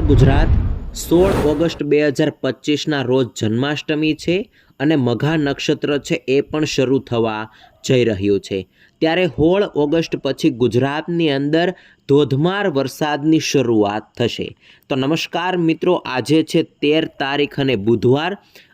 નમસ્કાર ગુજરાત, સોળ ઓગસ્ટ બે હજાર પચીસના રોજ જન્માષ્ટમી છે અને મઘા નક્ષત્ર છે એ પણ શરૂ થવા જઈ રહ્યું છે. ત્યારે હોળ ઓગસ્ટ પછી ગુજરાતની અંદર ધોધમાર વરસાદની શરૂઆત થશે. તો નમસ્કાર મિત્રો, આજે છે તેર તારીખ અને બુધવાર.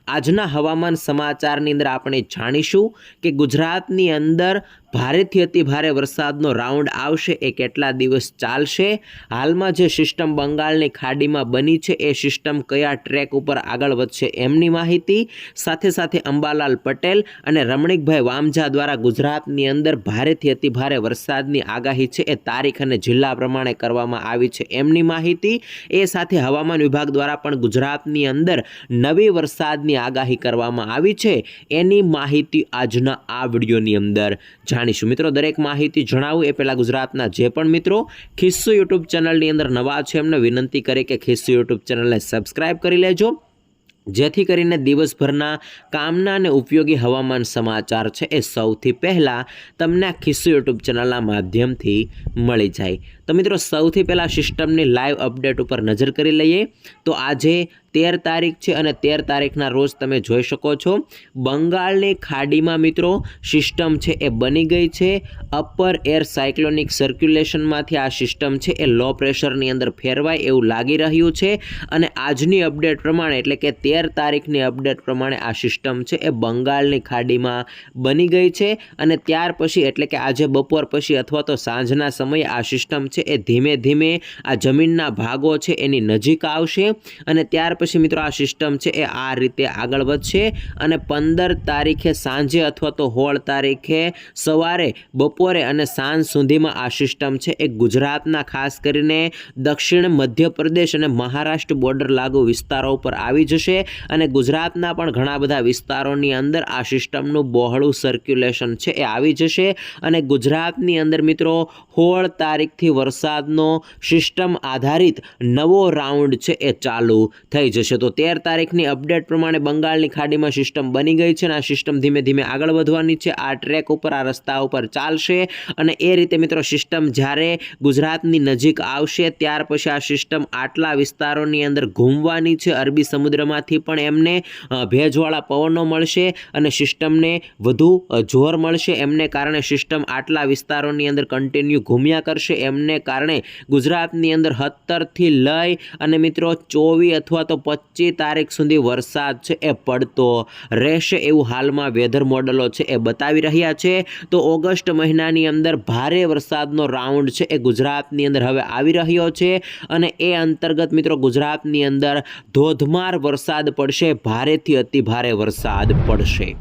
આજના હવામાન સમાચારની અંદર આપણે જાણીશું કે ગુજરાતની અંદર ભારેથી અતિ ભારે વરસાદનો રાઉન્ડ આવશે. એ કેટલા દિવસ ચાલશે? હાલમાં જે સિસ્ટમ બંગાળની ખાડીમાં બની છે, એ સિસ્ટમ કયા ટ્રેક ઉપર આગળ વધશે એમની માહિતી સાથે સાથે અંબાલાલ પટેલ અને રમણીકભાઈ વામજા દ્વારા ગુજરાતની અંદર ભારેથી અતિ ભારે વરસાદની આગાહી છે. એ તારીખ અને જિલ્લા પ્રમાણે કરવામાં આવી છે એમની માહિતી. એ સાથે હવામાન વિભાગ દ્વારા પણ ગુજરાતની અંદર નવી વરસાદની આગાહી કરવામાં આવી છે. એની માહિતી આજના આ વિડીયોની અંદર. જાણીશું. મિત્રો, દરેક માહિતી જણાવું એ પહેલાં ગુજરાતના જે પણ મિત્રો ખિસ્સુ યુટ્યુબ ચેનલની અંદર નવા છે, એમને વિનંતી કરી કે ખિસ્સુ યુટ્યુબ ચેનલને સબસ્ક્રાઇબ કરી લેજો. જેથી કરીને દિવસભરના કામના અને ઉપયોગી હવામાન સમાચાર છે એ સૌથી પહેલાં તમને ખિસ્સુ યુટ્યુબ ચેનલના માધ્યમથી મળી જાય. તો મિત્રો, સૌથી પહેલાં સિસ્ટમની લાઈવ અપડેટ ઉપર નજર કરી લઈએ. તો આજે તેર તારીખ છે અને તેર તારીખના રોજ તમે જોઈ શકો છો. બંગાળની ખાડીમાં મિત્રો સિસ્ટમ છે એ બની ગઈ છે. અપર એર સાયક્લોનિક સર્ક્યુલેશનમાંથી આ સિસ્ટમ છે એ લો પ્રેશરની અંદર ફેરવાય એવું લાગી રહ્યું છે. અને આજની અપડેટ પ્રમાણે એટલે કે તેર તારીખની અપડેટ પ્રમાણે આ સિસ્ટમ છે એ બંગાળની ખાડીમાં બની ગઈ છે. અને ત્યાર પછી એટલે કે આજે બપોર પછી અથવા તો સાંજના સમયે આ સિસ્ટમ છે એ ધીમે ધીમે આ જમીનના ભાગો છે એની નજીક આવશે. અને ત્યાર પછી મિત્રો આ સિસ્ટમ છે એ આ રીતે આગળ વધશે અને પંદર તારીખે સાંજે અથવા તો હોળ તારીખે સવારે, બપોરે અને સાંજ સુધીમાં આ સિસ્ટમ છે એ ગુજરાતના ખાસ કરીને દક્ષિણ મધ્યપ્રદેશ અને મહારાષ્ટ્ર બોર્ડર લાગુ વિસ્તારો ઉપર આવી જશે અને ગુજરાતના પણ ઘણા બધા વિસ્તારોની અંદર આ સિસ્ટમનું બહોળું સર્ક્યુલેશન છે એ આવી જશે અને ગુજરાતની અંદર મિત્રો હોળ તારીખથી વરસાદનો સિસ્ટમ આધારિત નવો રાઉન્ડ છે એ ચાલુ થઈ જશે. તો તેર તારીખની અપડેટ પ્રમાણે બંગાળની ખાડીમાં સિસ્ટમ બની ગઈ છે અને આ સિસ્ટમ ધીમે ધીમે આગળ વધવાની છે. આ ટ્રેક ઉપર, આ રસ્તા ઉપર ચાલશે અને એ રીતે મિત્રો સિસ્ટમ જ્યારે ગુજરાતની નજીક આવશે ત્યાર પછી આ સિસ્ટમ આટલા વિસ્તારોની અંદર ઘૂમવાની છે. અરબી સમુદ્રમાંથી પણ એમને ભેજવાળા પવનો મળશે અને સિસ્ટમને વધુ જોર મળશે. એમને કારણે સિસ્ટમ આટલા વિસ્તારોની અંદર કન્ટિન્યુ ઘૂમ્યા કરશે. એમને કારણે ગુજરાતની અંદર હત્તરથી લઈ અને મિત્રો ચોવીસ અથવા તો પચીસ તારીખ સુધી વરસાદ છે, એ પડતો રહેશે એવું હાલમાં વેધર મોડલો છે, એ બતાવી રહ્યા છે. તો ઓગસ્ટ મહિનાની અંદર ભારે વરસાદનો રાઉન્ડ છે, એ ગુજરાતની અંદર હવે આવી રહ્યો છે. અને એ અંતર્ગત મિત્રો ગુજરાતની અંદર ધોધમાર વરસાદ પડશે, ભારેથી અતિ ભારે વરસાદ પડશે.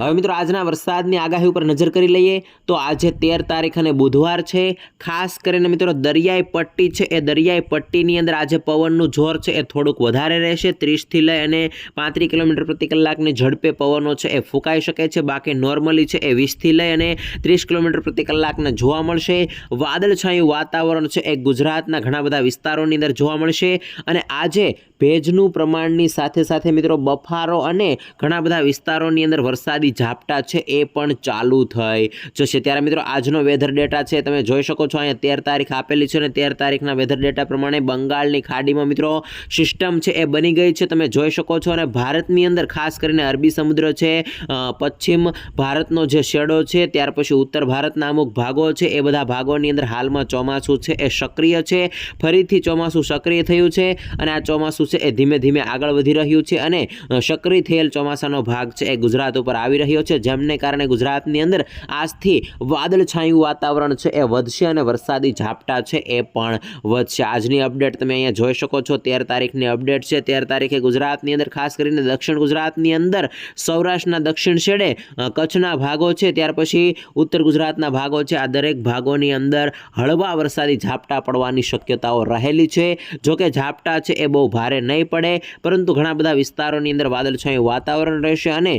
હવે મિત્રો, આજના વરસાદની આગાહી ઉપર નજર કરી લઈએ તો આજે તેર તારીખ અને બુધવાર છે. ખાસ કરીને મિત્રો, દરિયાઈ પટ્ટી છે. એ દરિયાઈ પટ્ટીની અંદર આજે પવનનું જોર છે એ થોડુંક વધારે રહેશે. ત્રીસથી લઈ અને પાંત્રીસ કિલોમીટર પ્રતિ કલાકની ઝડપે પવનો છે એ ફૂંકાઈ શકે છે. બાકી નોર્મલી છે એ વીસથી લઈ અને ત્રીસ કિલોમીટર પ્રતિ કલાકના જોવા મળશે. વાદળછાયું વાતાવરણ છે એ ગુજરાતના ઘણા બધા વિસ્તારોની અંદર જોવા મળશે. અને આજે ભેજનું પ્રમાણની સાથે સાથે મિત્રો બફારો અને ઘણા બધા વિસ્તારોની અંદર વરસાદી ઝાપટા છે એ પણ ચાલુ થઈ જશે. ત્યારે મિત્રો આજનો વેધર ડેટા છે, તમે જોઈ શકો છો અહીંયા તેર તારીખ આપેલી છે અને તેર તારીખના વેધર ડેટા પ્રમાણે બંગાળની ખાડીમાં મિત્રો સિસ્ટમ છે એ બની ગઈ છે. તમે જોઈ શકો છો અને ભારતની અંદર ખાસ કરીને અરબી સમુદ્ર છે પશ્ચિમ ભારતનો જે શેડો છે, ત્યાર પછી ઉત્તર ભારતના અમુક ભાગો છે, એ બધા ભાગોની અંદર હાલમાં ચોમાસું છે એ સક્રિય છે. ફરીથી ચોમાસું સક્રિય થયું છે અને આ ચોમાસું છે એ ધીમે ધીમે આગળ વધી રહ્યું છે અને સક્રિય થયેલ ચોમાસાનો ભાગ છે એ ગુજરાત ઉપર આવી રહ્યો છે, જેમને કારણે ગુજરાતની અંદર આજથી વાદળછાયું વાતાવરણ છે એ વધશે અને વરસાદી ઝાપટા છે એ પણ વધશે. આજની અપડેટ તમે અહીંયા જોઈ શકો છો, તેર તારીખની અપડેટ છે. તેર તારીખે ગુજરાતની અંદર, ખાસ કરીને દક્ષિણ ગુજરાતની અંદર, સૌરાષ્ટ્રના દક્ષિણ છેડે કચ્છના ભાગો છે. ત્યાર પછી ઉત્તર ગુજરાતના ભાગો છે. આ દરેક ભાગોની અંદર હળવા વરસાદી ઝાપટા પડવાની શક્યતાઓ રહેલી છે. જોકે ઝાપટા છે એ બહુ ભારે નહીં પડે. પરંતુ ઘણા બધા વિસ્તારોની અંદર વાદળછાયું વાતાવરણ રહેશે અને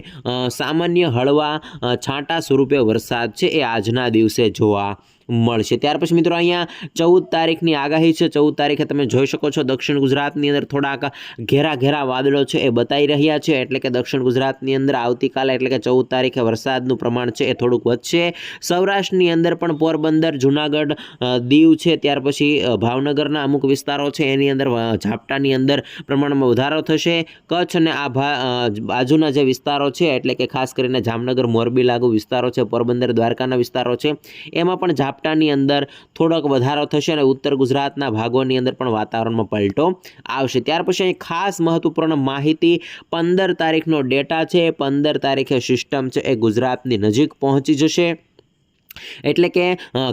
સામાન્ય હળવા છાંટા સ્વરૂપે વરસાદ છે એ આજના દિવસે જોવા મળશે. ત્યાર પછી મિત્રો અહીંયા ચૌદ તારીખની આગાહી છે. ચૌદ તારીખે તમે જોઈ શકો છો દક્ષિણ ગુજરાતની અંદર થોડાક ઘેરા ઘેરા વાદળો છે. એ બતાવી રહ્યા છે. એટલે કે દક્ષિણ ગુજરાતની અંદર આવતીકાલે એટલે કે ચૌદ તારીખે વરસાદનું પ્રમાણ છે એ થોડુંક વધશે. સૌરાષ્ટ્રની અંદર પણ પોરબંદર, જુનાગઢ દીવ છે. ત્યાર પછી ભાવનગરના અમુક વિસ્તારો છે. એની અંદર ઝાપટાની અંદર પ્રમાણમાં વધારો થશે. કચ્છ અને આ બાજુના જે વિસ્તારો છે, એટલે કે ખાસ કરીને જામનગર, મોરબી લાગુ વિસ્તારો છે. પોરબંદર, દ્વારકાના વિસ્તારો છે. એમાં પણ ઝાપટાની અંદર થોડોક વધારો થશે અને ઉત્તર ગુજરાતના ભાગોની અંદર પણ વાતાવરણમાં પલટો આવશે. ત્યાર પછી અહીં ખાસ મહત્વપૂર્ણ માહિતી, પંદર તારીખનો ડેટા છે. પંદર તારીખે સિસ્ટમ છે એ ગુજરાતની નજીક પહોંચી જશે. એટલે કે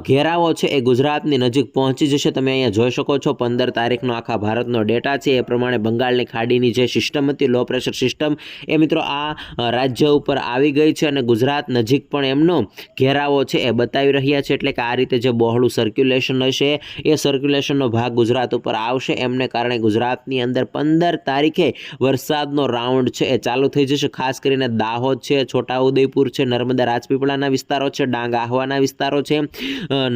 ઘેરાવો છે એ ગુજરાતની નજીક પહોંચી જશે. તમે અહીંયા જોઈ શકો છો, પંદર તારીખનો આખા ભારતનો ડેટા છે. એ પ્રમાણે બંગાળની ખાડીની જે સિસ્ટમ હતી લો પ્રેશર સિસ્ટમ એ મિત્રો આ રાજ્ય ઉપર આવી ગઈ છે અને ગુજરાત નજીક પણ એમનો ઘેરાવો છે એ બતાવી રહ્યા છે. એટલે કે આ રીતે જે બહોળું સર્ક્યુલેશન હશે, એ સર્ક્યુલેશનનો ભાગ ગુજરાત ઉપર આવશે. એમને કારણે ગુજરાતની અંદર પંદર તારીખે વરસાદનો રાઉન્ડ છે એ ચાલુ થઈ જશે. ખાસ કરીને દાહોદ છે, છોટાઉદેપુર છે, નર્મદા રાજપીપળાના વિસ્તારો છે, ડાંગ આહવાના વિસ્તારો છે.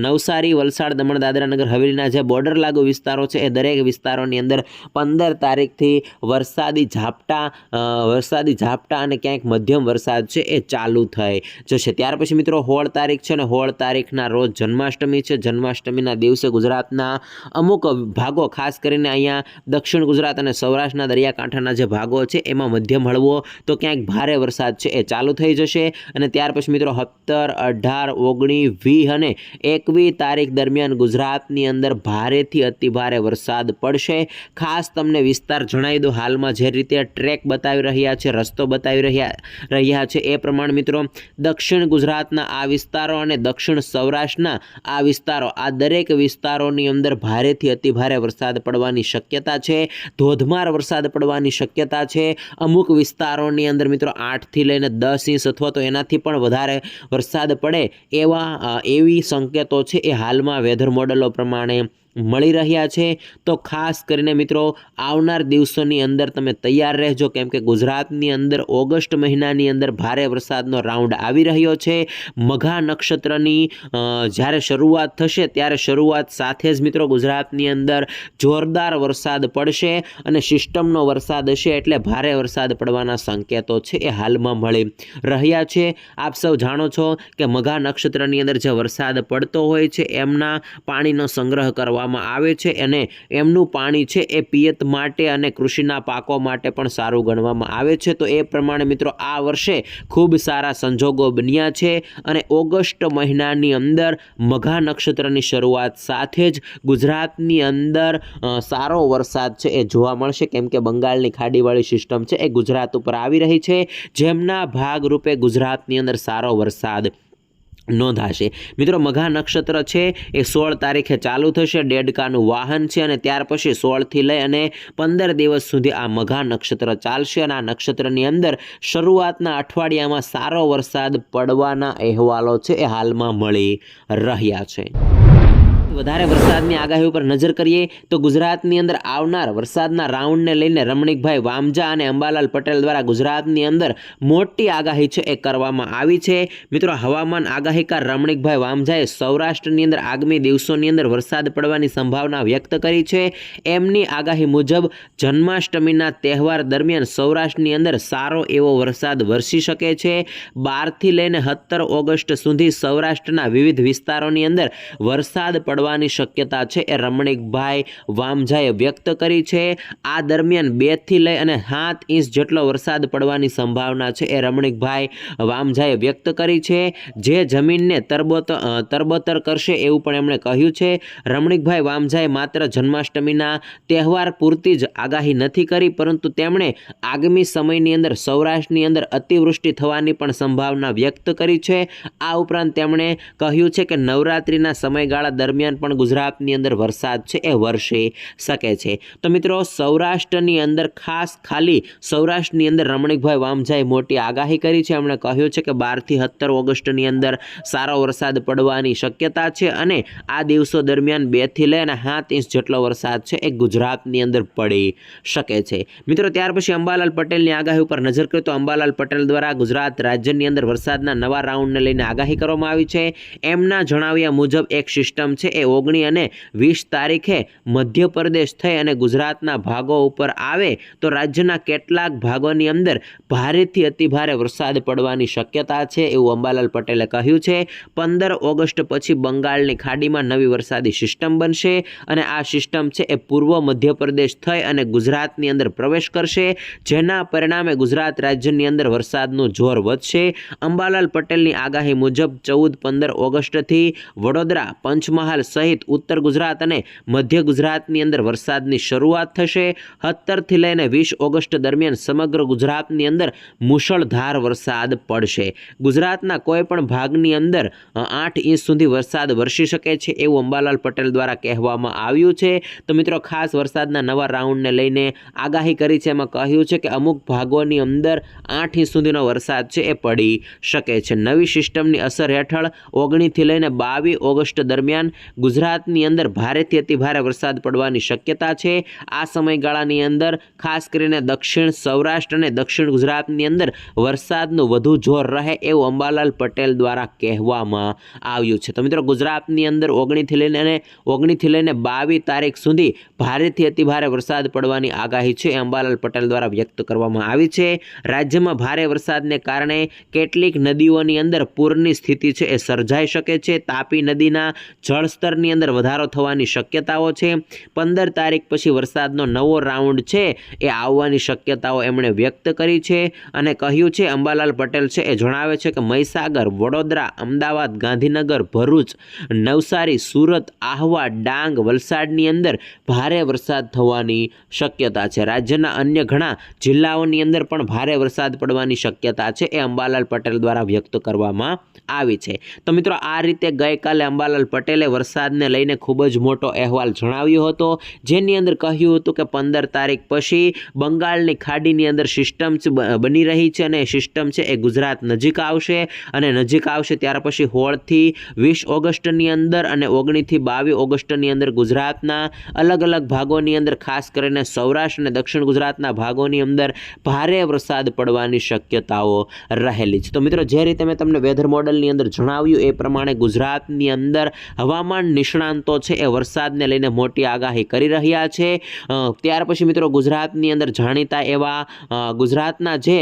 નવસારી, વલસાડ, દમણ દાદરા નગર હવેલીના જે બોર્ડર લાગુ વિસ્તારો છે, એ દરેક વિસ્તારોની અંદર પંદર તારીખથી વરસાદી ઝાપટા વરસાદી ઝાપટા અને ક્યાંક મધ્યમ વરસાદ છે એ ચાલુ થઈ જશે. ત્યાર પછી મિત્રો હોળ તારીખ છે ને હોળ તારીખના રોજ જન્માષ્ટમી છે. જન્માષ્ટમીના દિવસે ગુજરાતના અમુક ભાગો, ખાસ કરીને અહીંયા દક્ષિણ ગુજરાત અને સૌરાષ્ટ્રના દરિયાકાંઠાના જે ભાગો છે, એમાં મધ્યમ હળવો તો ક્યાંક ભારે વરસાદ છે એ ચાલુ થઈ જશે. અને ત્યાર પછી મિત્રો સત્તર અઢાર, ઓગણીસ વીસ અને એકવીસ તારીખ દરમિયાન ગુજરાતની અંદર ભારેથી અતિ ભારે વરસાદ પડશે. ખાસ તમને વિસ્તાર જણાવી દો હાલમાં જે રીતે ટ્રેક બતાવી રહ્યા છે, રસ્તો બતાવી રહ્યા રહ્યા છે, એ પ્રમાણે મિત્રો દક્ષિણ ગુજરાતના આ વિસ્તારો અને દક્ષિણ સૌરાષ્ટ્રના આ વિસ્તારો, આ દરેક વિસ્તારોની અંદર ભારેથી અતિ ભારે વરસાદ પડવાની શક્યતા છે. ધોધમાર વરસાદ પડવાની શક્યતા છે. અમુક વિસ્તારોની અંદર મિત્રો આઠથી લઈને દસ ઇંચ અથવા તો એનાથી પણ વધારે વરસાદ પડે એવા અ, એવી સંકેતો છે એ હાલમાં વેધર મોડલો પ્રમાણે મળી રહ્યા છે. તો ખાસ કરીને મિત્રો, આવનાર દિવસોની અંદર તમે તૈયાર રહેજો. કેમ કે ગુજરાતની અંદર ઓગસ્ટ મહિનાની અંદર ભારે વરસાદનો રાઉન્ડ આવી રહ્યો છે. મઘા નક્ષત્રની જ્યારે શરૂઆત થશે, ત્યારે શરૂઆત સાથે જ મિત્રો ગુજરાતની અંદર જોરદાર વરસાદ પડશે અને સિસ્ટમનો વરસાદ હશે એટલે ભારે વરસાદ પડવાના સંકેતો છે એ હાલમાં મળી રહ્યા છે. આપ સૌ જાણો છો કે મઘા નક્ષત્રની અંદર જે વરસાદ પડતો હોય છે, એમના પાણીનો સંગ્રહ કરવામાં આવે છે અને એમનું પાણી છે એ પિયત માટે અને કૃષિના પાકો માટે પણ સારું ગણવામાં આવે છે. તો એ પ્રમાણે મિત્રો આ વર્ષે ખૂબ સારા સંજોગો બન્યા છે અને ઓગસ્ટ મહિનાની અંદર મઘા નક્ષત્રની શરૂઆત સાથે જ ગુજરાતની અંદર સારો વરસાદ છે એ જોવા મળશે. કેમ કે બંગાળની ખાડીવાળી સિસ્ટમ છે એ ગુજરાત ઉપર આવી રહી છે. જેમના ભાગરૂપે ગુજરાતની અંદર સારો વરસાદ નોંધાશે. મિત્રો, મઘા નક્ષત્ર છે, એ સોળ તારીખે ચાલુ થશે, ડેડકાનું વાહન છે અને ત્યાર પછી સોળથી લઈ અને પંદર દિવસ સુધી આ મઘા નક્ષત્ર ચાલશે અને આ નક્ષત્રની અંદર શરૂઆતના અઠવાડિયામાં સારો વરસાદ પડવાના અહેવાલો છે એ હાલમાં મળી રહ્યા છે. વધારે વરસાદની આગાહી ઉપર નજર કરીએ તો ગુજરાતની અંદર આવનાર વરસાદના રાઉન્ડને લઈને રમણીકભાઈ વામજા અને અંબાલાલ પટેલ દ્વારા ગુજરાતની અંદર મોટી આગાહી છે એ કરવામાં આવી છે. મિત્રો, હવામાન આગાહીકાર રમણીકભાઈ વામજાએ સૌરાષ્ટ્રની અંદર આગામી દિવસોની અંદર વરસાદ પડવાની સંભાવના વ્યક્ત કરી છે. એમની આગાહી મુજબ જન્માષ્ટમીના તહેવાર દરમિયાન સૌરાષ્ટ્રની અંદર સારો એવો વરસાદ વરસી શકે છે. બારથી લઈને સત્તર ઓગસ્ટ સુધી સૌરાષ્ટ્રના વિવિધ વિસ્તારોની અંદર વરસાદ પડવાની શક્યતા છે એ રમણીકભાઈ વામજાએ વ્યક્ત કરી છે. આ દરમિયાન બેથી લઈ અને સાત ઇંચ જેટલો વરસાદ પડવાની સંભાવના છે એ રમણીકભાઈ વામજાએ વ્યક્ત કરી છે. જે જમીનને તરબોત તરબતર કરશે એવું પણ એમણે કહ્યું છે. રમણીકભાઈ વામજાએ માત્ર જન્માષ્ટમીના તહેવાર પૂરતી જ આગાહી નથી કરી, પરંતુ તેમણે આગામી સમયની અંદર સૌરાષ્ટ્રની અંદર અતિવૃષ્ટિ થવાની પણ સંભાવના વ્યક્ત કરી છે. આ ઉપરાંત તેમણે કહ્યું છે કે નવરાત્રિના સમયગાળા દરમિયાન દરમિયાન પણ ગુજરાતની અંદર વરસાદ છે, એ વરસી શકે છે. તો મિત્રો, સૌરાષ્ટ્રની અંદર ખાસ ખાલી સૌરાષ્ટ્રની અંદર રમણીકભાઈ વામજાએ મોટી આગાહી કરી છે. એમણે કહ્યું છે કે બારથી સત્તર ઓગસ્ટની અંદર સારો વરસાદ પડવાની શક્યતા છે અને આ દિવસો દરમિયાન બેથી લઈ અને સાત ઇંચ જેટલો વરસાદ છે, એ ગુજરાતની અંદર પડી શકે છે. મિત્રો, ત્યાર પછી અંબાલાલ પટેલની આગાહી ઉપર નજર કરીએ તો અંબાલાલ પટેલ દ્વારા ગુજરાત રાજ્યની અંદર વરસાદના નવા રાઉન્ડને લઈને આગાહી કરવામાં આવી છે. એમના જણાવ્યા મુજબ એક સિસ્ટમ છે, એ ઓગણી અને વીસ તારીખે મધ્યપ્રદેશ થઈ અને ગુજરાતના ભાગો ઉપર આવે તો રાજ્યના કેટલાક ભાગોની અંદર ભારેથી અતિભારે વરસાદ પડવાની શક્યતા છે એવું અંબાલાલ પટેલે કહ્યું છે. પંદર ઓગસ્ટ પછી બંગાળની ખાડીમાં નવી વરસાદી સિસ્ટમ બનશે અને આ સિસ્ટમ છે એ પૂર્વ મધ્યપ્રદેશ થઈ અને ગુજરાતની અંદર પ્રવેશ કરશે, જેના પરિણામે ગુજરાત રાજ્યની અંદર વરસાદનું જોર વધશે. અંબાલાલ પટેલની આગાહી મુજબ ચૌદ પંદર ઓગસ્ટથી વડોદરા પંચમહાલ સહિત ઉત્તર ગુજરાત અને મધ્ય ગુજરાતની અંદર વરસાદની શરૂઆત થશે. સત્તરથી લઈને વીસ ઓગસ્ટ દરમિયાન સમગ્ર ગુજરાતની અંદર મુશળધાર વરસાદ પડશે. ગુજરાતના કોઈ પણ ભાગની અંદર આઠ ઇંચ સુધી વરસાદ વરસી શકે છે એવું અંબાલાલ પટેલ દ્વારા કહેવામાં આવ્યું છે. તો મિત્રો, ખાસ વરસાદના નવા રાઉન્ડને લઈને આગાહી કરી છે. એમાં કહ્યું છે કે અમુક ભાગોની અંદર આઠ ઇંચ સુધીનો વરસાદ છે એ પડી શકે છે. નવી સિસ્ટમની અસર હેઠળ ઓગણીથી લઈને બાવીસ ઓગસ્ટ દરમિયાન ગુજરાતની અંદર ભારેથી અતિભારે વરસાદ પડવાની શક્યતા છે. આ સમયગાળાની અંદર ખાસ કરીને દક્ષિણ સૌરાષ્ટ્ર અને દક્ષિણ ગુજરાતની અંદર વરસાદનું વધુ જોર રહે એવું અંબાલાલ પટેલ દ્વારા કહેવામાં આવ્યું છે. તો મિત્રો, ગુજરાતની અંદર ઓગણીથી લઈને અને ઓગણીથી લઈને બાવીસ તારીખ સુધી ભારેથી અતિભારે વરસાદ પડવાની આગાહી છે અંબાલાલ પટેલ દ્વારા વ્યક્ત કરવામાં આવી છે. રાજ્યમાં ભારે વરસાદને કારણે કેટલીક નદીઓની અંદર પૂરની સ્થિતિ છે, એ સર્જાઈ શકે છે. તાપી નદીના જળસ્તરની અંદર વધારો થવાની શક્યતાઓ છે. પંદર તારીખ પછી વરસાદનો નવો રાઉન્ડ છે, એ આવવાની શક્યતાઓ એમણે વ્યક્ત કરી છે અને કહ્યું છે, અંબાલાલ પટેલ છે એ જણાવે છે કે મહીસાગર, વડોદરા, અમદાવાદ, ગાંધીનગર, ભરૂચ, નવસારી, સુરત, આહવા, ડાંગ, વલસાડની અંદર ભારે વરસાદ થવાની શક્યતા છે. રાજ્યના અન્ય ઘણા જિલ્લાઓની અંદર પણ ભારે વરસાદ પડવાની શક્યતા છે એ અંબાલાલ પટેલ દ્વારા વ્યક્ત કરવામાં આવી છે. તો મિત્રો, આ રીતે ગઈકાલે અંબાલાલ પટેલે વરસાદને લઈને ખૂબ જ મોટો અહેવાલ જણાવ્યો હતો. જેની અંદર કહ્યું હતું કે પંદર તારીખ પછી બંગાળની ખાડીની અંદર સિસ્ટમ બની રહી છે અને સિસ્ટમ છે એ ગુજરાત નજીક આવશે અને નજીક આવશે ત્યાર પછી હોળથી વીસ ઓગસ્ટની અંદર અને ઓગણીસથી બાવીસ ઓગસ્ટની અંદર ગુજરાતના અલગ અલગ ભાગોની અંદર, ખાસ કરીને સૌરાષ્ટ્ર અને દક્ષિણ ગુજરાતના ભાગોની અંદર ભારે વરસાદ પડવાની શક્યતાઓ રહેલી છે. તો મિત્રો, જે રીતે મેં તમને વેધર મોડલની અંદર જણાવ્યું, એ પ્રમાણે ગુજરાતની અંદર હવામાન નિષ્ણાંતો છે. એ વરસાદને લઈને મોટી આગાહી કરી રહ્યા છે. ત્યાર પછી મિત્રો ગુજરાતની અંદર જાણીતા એવા ગુજરાતના જે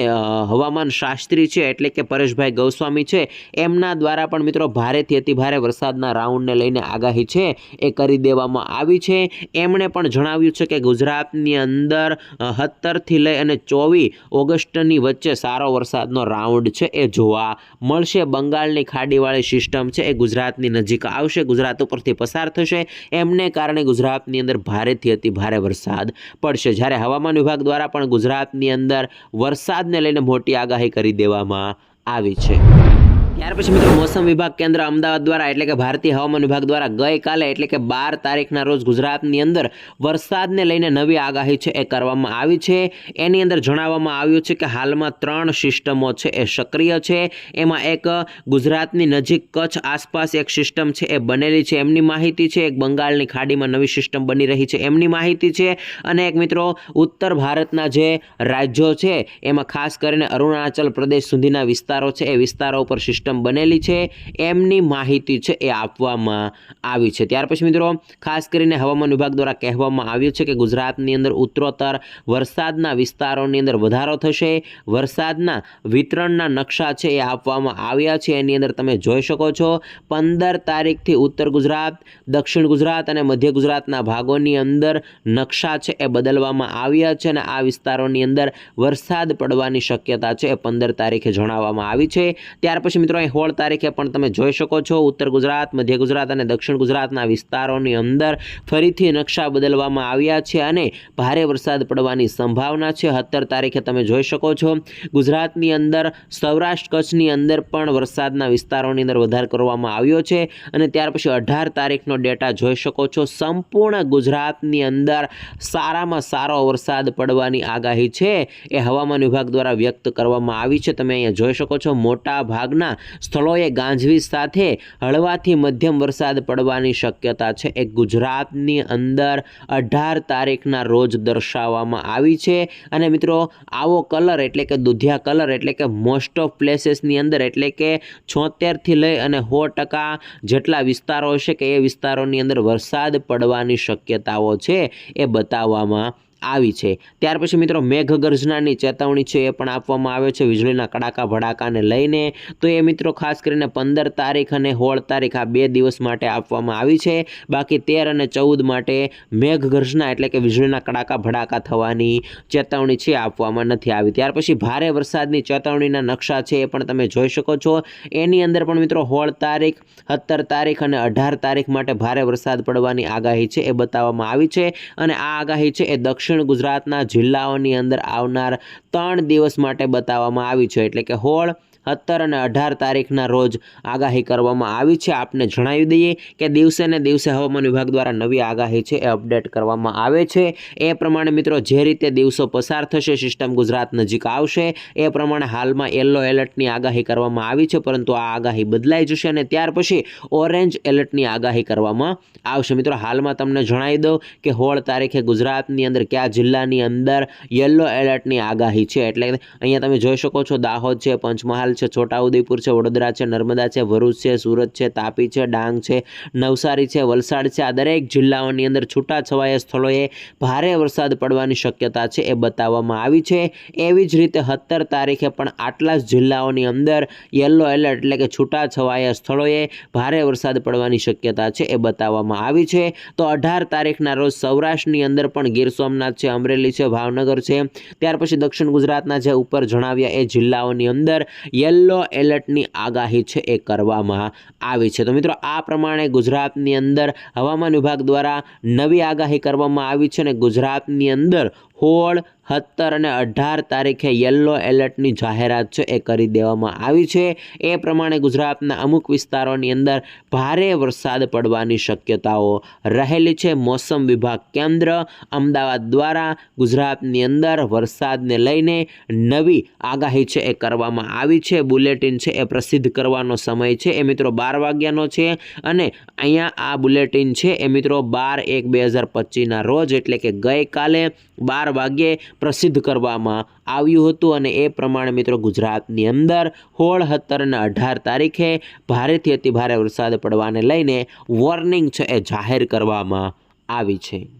હવામાન શાસ્ત્રી છે, એટલે કે પરેશભાઈ ગૌસ્વામી છે, એમના દ્વારા પણ મિત્રો ભારેથી અતિભારે વરસાદના રાઉન્ડને લઈને આગાહી છે, એ કરી દેવામાં આવી છે. એમણે પણ જણાવ્યું છે કે ગુજરાતની અંદર સત્તરથી લઈ અને ચોવીસ ઓગસ્ટની વચ્ચે સારો વરસાદનો રાઉન્ડ છે, એ જોવા મળશે. બંગાળની ખાડીવાળી સિસ્ટમ છે, એ ગુજરાતની નજીક આવશે. ગુજરાત ઉપરથી પસાર થશે. એમને કારણે ગુજરાતની અંદર ભારેથી અતિ ભારે વરસાદ પડશે. જ્યારે હવામાન વિભાગ દ્વારા પણ ગુજરાતની અંદર વરસાદને લઈને મોટી આગાહી કરી દેવામાં આવી છે. ત્યાર પછી મિત્રો મોસમ વિભાગ કેન્દ્ર અમદાવાદ દ્વારા એટલે કે ભારતીય હવામાન વિભાગ દ્વારા ગઈકાલે એટલે કે બાર તારીખના રોજ ગુજરાતની અંદર વરસાદને લઈને નવી આગાહી છે એ કરવામાં આવી છે. એની અંદર જણાવવામાં આવ્યું છે કે હાલમાં ત્રણ સિસ્ટમો છે એ સક્રિય છે. એમાં એક ગુજરાતની નજીક કચ્છ આસપાસ એક સિસ્ટમ છે એ બનેલી છે એમની માહિતી છે. એક બંગાળની ખાડીમાં નવી સિસ્ટમ બની રહી છે એમની માહિતી છે. અને એક મિત્રો ઉત્તર ભારતના જે રાજ્યો છે એમાં ખાસ કરીને અરુણાચલ પ્રદેશ સુધીના વિસ્તારો છે એ વિસ્તારો ઉપર સિસ્ટમ બનેલી છે, એમની માહિતી છે એ આપવામાં આવી છે. ત્યાર પછી મિત્રો, ખાસ કરીને હવામાન વિભાગ દ્વારા કહેવામાં આવ્યું છે કે ગુજરાતની અંદર ઉત્તરોત્તર, વરસાદના વિસ્તારોની અંદર વધારો થશે, વરસાદના વિતરણના નકશા છે એ આપવામાં આવ્યા છે. એની અંદર તમે જોઈ શકો છો, પંદર તારીખથી ઉત્તર ગુજરાત, દક્ષિણ ગુજરાત અને મધ્ય ગુજરાતના ભાગોની અંદર નકશા છે એ બદલવામાં આવ્યા છે અને આ વિસ્તારોની અંદર વરસાદ પડવાની શક્યતા છે એ પંદર તારીખે જણાવવામાં આવી છે. ત્યાર પછી મિત્રો અહીં સોળ તારીખે પણ તમે જોઈ શકો છો. ઉત્તર ગુજરાત, મધ્ય ગુજરાત અને દક્ષિણ ગુજરાતના વિસ્તારોની અંદર ફરીથી નકશા બદલવામાં આવ્યા છે અને ભારે વરસાદ પડવાની સંભાવના છે. સત્તર તારીખે તમે જોઈ શકો છો. ગુજરાતની અંદર, સૌરાષ્ટ્ર કચ્છની અંદર પણ વરસાદના વિસ્તારોની અંદર વધારો કરવામાં આવ્યો છે અને ત્યાર પછી અઢાર તારીખનો ડેટા જોઈ શકો છો. સંપૂર્ણ ગુજરાતની અંદર સારામાં સારો વરસાદ પડવાની આગાહી છે. એ હવામાન વિભાગ દ્વારા વ્યક્ત કરવામાં આવી છે. તમે અહીંયા જોઈ શકો છો. મોટા ભાગના સ્થળોએ ગાંજવી સાથે હળવાથી મધ્યમ વરસાદ પડવાની શક્યતા છે. એ ગુજરાતની અંદર અઢાર તારીખના રોજ દર્શાવવામાં આવી છે. અને મિત્રો, આવો કલર એટલે કે દુધિયા કલર એટલે કે મોસ્ટ ઓફ પ્લેસીસની અંદર એટલે કે છોતેરથી લઈ અને સો ટકા જેટલા વિસ્તારો હશે કે એ વિસ્તારોની અંદર વરસાદ પડવાની શક્યતાઓ છે એ બતાવવામાં આવી છે. ત્યાર પછી મિત્રો મેઘગર્જનાની ચેતવણી છે એ પણ આપવામાં આવે છે. વીજળીના કડાકા, ભડાકાને લઈને. તો એ મિત્રો ખાસ કરીને પંદર તારીખ અને સોળ તારીખ આ બે દિવસ માટે આપવામાં આવી છે. બાકી તેર અને ચૌદ માટે મેઘગર્જના એટલે કે વીજળીના કડાકા, ભડાકા થવાની ચેતવણી છે આપવામાં નથી આવી. ત્યાર પછી ભારે વરસાદની ચેતવણીના નકશા છે એ પણ તમે જોઈ શકો છો. એની અંદર પણ મિત્રો સોળ તારીખ, સત્તર તારીખ અને અઢાર તારીખ માટે ભારે વરસાદ પડવાની આગાહી છે એ બતાવવામાં આવી છે. અને આ આગાહી છે એ દક્ષિણ ગુજરાતના જિલ્લાઓની અંદર આવનાર ત્રણ દિવસ માટે બતાવવામાં આવી છે. એટલે કે સોળ સત્તર અને અઢાર તારીખના રોજ આગાહી કરવામાં આવી છે. આપને જણાવી દઈએ કે દિવસે ને દિવસે હવામાન વિભાગ દ્વારા નવી આગાહી છે એ અપડેટ કરવામાં આવે છે. એ પ્રમાણે મિત્રો જે રીતે દિવસો પસાર થશે, સિસ્ટમ ગુજરાત નજીક આવશે, એ પ્રમાણે હાલમાં યલો એલર્ટની આગાહી કરવામાં આવી છે, પરંતુ આ આગાહી બદલાઈ જશે અને ત્યાર પછી ઓરેન્જ એલર્ટની આગાહી કરવામાં આવશે. મિત્રો, હાલમાં તમને જણાવી દઉં કે હોળ તારીખે ગુજરાતની અંદર કયા જિલ્લાની અંદર યલો એલર્ટની આગાહી છે. એટલે અહીંયા તમે જોઈ શકો છો દાહોદ છે, પંચમહાલ છે, છોટાઉદેપુર છે, વડોદરા છે, નર્મદા છે, ભરૂચ છે, સુરત છે, તાપી છે, ડાંગ છે, નવસારી છે, વલસાડ છે. આ દરેક જિલ્લાઓની અંદર છૂટાછવાયા સ્થળોએ ભારે વરસાદ પડવાની શક્યતા છે, એ બતાવવામાં આવી છે. એવી જ રીતે સત્તર તારીખે પણ આટલા જ જિલ્લાઓની અંદર યલો એલર્ટ એટલે કે છૂટાછવાયા સ્થળોએ ભારે વરસાદ પડવાની શક્યતા છે, એ બતાવવામાં આવી છે. તો અઢાર તારીખના રોજ સૌરાષ્ટ્રની અંદર પણ ગીર સોમનાથ છે, અમરેલી છે, ભાવનગર છે. ત્યાર પછી દક્ષિણ ગુજરાતના જે ઉપર જણાવ્યા એ જિલ્લાઓની અંદર યલો એલર્ટની આગાહી છે એ કરવામાં આવી છે. તો મિત્રો, આ પ્રમાણે ગુજરાતની અંદર હવામાન વિભાગ દ્વારા નવી આગાહી કરવામાં આવી છે અને ગુજરાતની અંદર સોળ, સત્તર અને અઢાર તારીખે યલો એલર્ટની જાહેરાત છે, એ કરી દેવામાં આવી છે. એ પ્રમાણે ગુજરાતના અમુક વિસ્તારોની અંદર ભારે વરસાદ પડવાની શક્યતાઓ રહેલી છે. મોસમ વિભાગ કેન્દ્ર અમદાવાદ દ્વારા ગુજરાતની અંદર વરસાદને લઈને નવી આગાહી છે, એ કરવામાં આવી છે. બુલેટિન છે, એ પ્રસિદ્ધ કરવાનો સમય છે, એ મિત્રો બાર વાગ્યાનો છે અને અહીંયા આ બુલેટિન છે, એ મિત્રો બાર એક બે હજાર પચીસના રોજ, એટલે કે ગઈકાલે બાર વાગ્યે પ્રસિદ્ધ કરવામાં આવ્યું હતું અને એ પ્રમાણે મિત્રો ગુજરાતની અંદર હોળ સત્તર અઢાર તારીખે ભારેથી અતિભારે વરસાદ પડવાને લઈને વોર્નિંગ છે એ જાહેર કરવામાં આવી છે.